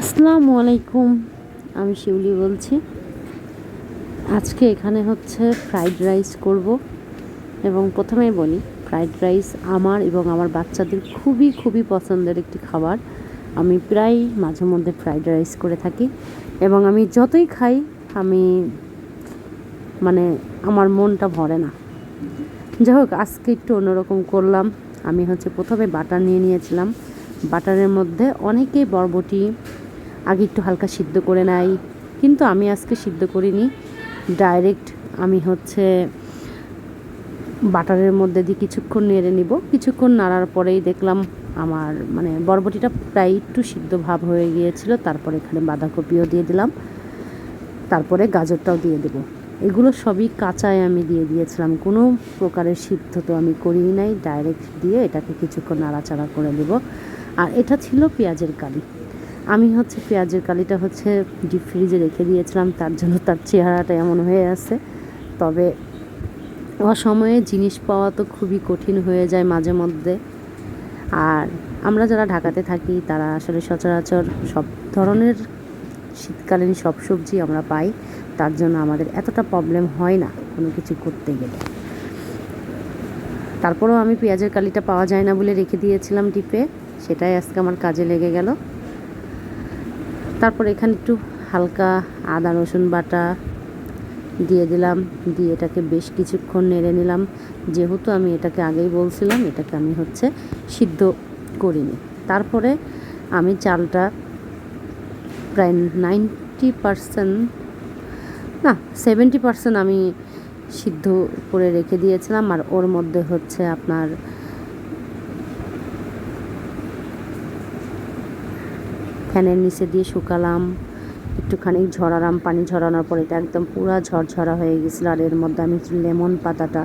আসসালামু আলাইকুম, আমি শিউলি বলছি। আজকে এখানে হচ্ছে ফ্রাইড রাইস করব এবং প্রথমেই বলি, ফ্রাইড রাইস আমার এবং আমার বাচ্চাদের খুবই খুবই পছন্দের একটি খাবার। আমি প্রায় মাঝে মধ্যে ফ্রাইড রাইস করে থাকি এবং আমি যতই খাই, আমি মানে আমার মনটা ভরে না। যাই হোক আজকে একটু অন্যরকম করলাম। আমি হচ্ছে প্রথমে বাটার নিয়ে নিয়েছিলাম। বাটারের মধ্যে অনেকেই বরবটি আগে একটু হালকা সিদ্ধ করে নেয় কিন্তু আমি আজকে সিদ্ধ করিনি। ডাইরেক্ট আমি হচ্ছে বাটারের মধ্যে দিয়ে কিছুক্ষণ নেড়ে নিব। কিছুক্ষণ নাড়ার পরেই দেখলাম আমার মানে বরবটিটা প্রায় একটু সিদ্ধ ভাব হয়ে গিয়েছিল। তারপরে এখানে বাঁধাকপিও দিয়ে দিলাম। তারপরে গাজরটাও দিয়ে দেব। এগুলো সবই কাঁচায় আমি দিয়ে দিয়েছিলাম। কোনো প্রকারের সিদ্ধ তো আমি করিই নাই। ডাইরেক্ট দিয়ে এটাকে কিছুক্ষণ নাড়াচাড়া করে দেব আর এটা ছিল পেঁয়াজের কালি আমি হচ্ছে পেঁয়াজের কালিটা হচ্ছে ডিপ ফ্রিজে রেখে দিয়েছিলাম, তার জন্য তার চেহারাটা এমন হয়ে আছে। তবে অসময়ে জিনিস পাওয়া তো খুবই কঠিন হয়ে যায় মাঝে মধ্যে। আর আমরা যারা ঢাকাতে থাকি, তারা আসলে সচরাচর সব ধরনের শীতকালীন সব সবজি আমরা পাই, তার জন্য আমাদের এতটা প্রবলেম হয় না কোনো কিছু করতে গেলে। তারপরেও আমি পেঁয়াজের কালিটা পাওয়া যায় না বলে রেখে দিয়েছিলাম ডিপে সেটাই আজকে আমার কাজে লেগে গেল। তারপর এখানে একটু হালকা আদা, রসুন বাটা দিয়ে দিলাম। দিয়ে এটাকে বেশ কিছুক্ষণ নেড়ে নিলাম। যেহেতু আমি এটাকে আগেই বলছিলাম, এটাকে আমি হচ্ছে সিদ্ধ করিনি। তারপরে আমি চালটা প্রায় নাইনটি পারসেন্ট, না, সেভেন্টি পারসেন্ট আমি সিদ্ধ করে রেখে দিয়েছিলাম। আর ওর মধ্যে হচ্ছে আপনার ফ্যানের নিচে দিয়ে শুকালাম, একটুখানি ঝরালাম, পানি ঝরানোর পর এটা একদম পুরো ঝরঝরা হয়ে গেছিল আর এর মধ্যে আমি লেমন পাতাটা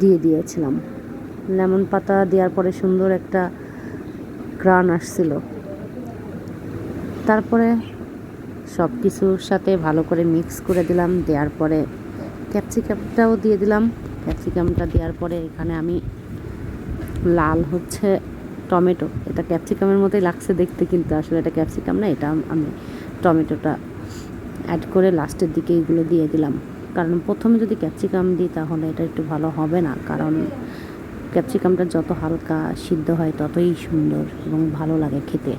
দিয়ে দিয়েছিলাম। লেমন পাতা দেওয়ার পরে সুন্দর একটা গ্রান আসছিল। তারপরে সব কিছুর সাথে ভালো করে মিক্স করে দিলাম, দেওয়ার পরে ক্যাপসিকামটাও দিয়ে দিলাম। ক্যাপসিকামটা দেওয়ার পরে এখানে আমি লাল হচ্ছে টমেটো। এটা ক্যাপসিকামের মতোই লাগছে দেখতে কিন্তু আসলে এটা ক্যাপসিকাম না, এটা আমি টমেটোটা অ্যাড করে লাস্টের দিকে এগুলো দিয়ে দিলাম। কারণ প্রথমে যদি ক্যাপসিকাম দিই তাহলে এটা একটু ভালো হবে না, কারণ ক্যাপসিকামটা যত হালকা সিদ্ধ হয় ততই সুন্দর এবং ভালো লাগে খেতে।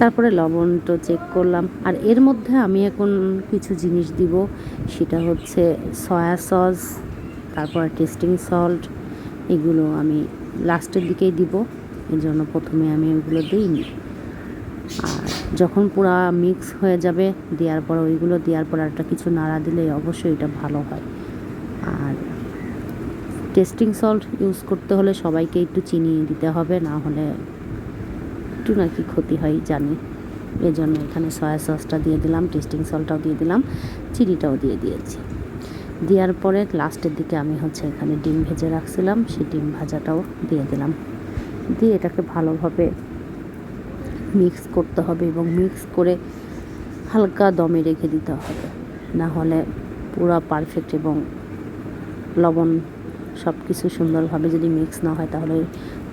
তারপরে লবণটা চেক করলাম। আর এর মধ্যে আমি এখন কিছু জিনিস দিব, সেটা হচ্ছে সয়া সস তারপর টেস্টিং সল্ট এগুলো আমি লাস্টের দিকেই দিব। এই জন্য প্রথমে আমি ওইগুলো দিইনি। আর যখন পুরা মিক্স হয়ে যাবে, দেওয়ার পর ওইগুলো দেওয়ার পর একটা কিছু নাড়া দিলে অবশ্যই এটা ভালো হয়। আর টেস্টিং সল্ট ইউজ করতে হলে সবাইকে একটু চিনি দিতে হবে, না হলে একটু নাকি ক্ষতি হয়, জানি। এজন্য এখানে সয়া সসটা দিয়ে দিলাম টেস্টিং সল্টটাও দিয়ে দিলাম, চিনিটাও দিয়ে দিয়েছি। দেওয়ার পরে লাস্টের দিকে আমি হচ্ছে এখানে ডিম ভেজে রাখছিলাম, সেই ডিম ভাজাটাও দিয়ে দিলাম। দিয়ে এটাকে ভালোভাবে মিক্স করতে হবে এবং মিক্স করে হালকা দমে রেখে দিতে হবে। না হলে পুরো পারফেক্ট এবং লবণ সব কিছু সুন্দরভাবে যদি মিক্স না হয় তাহলে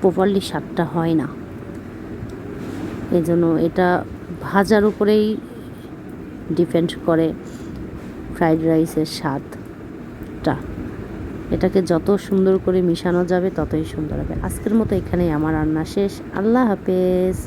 প্রপারলি স্বাদটা হয় না। এই জন্য এটা ভাজার উপরেই ডিপেন্ড করে ফ্রাইড রাইসের স্বাদটা এটাকে যত সুন্দর করে মিশানো যাবে ততই সুন্দর হবে। আজকের মতো এখানেই আমার রান্না শেষ। আল্লাহ হাফেজ।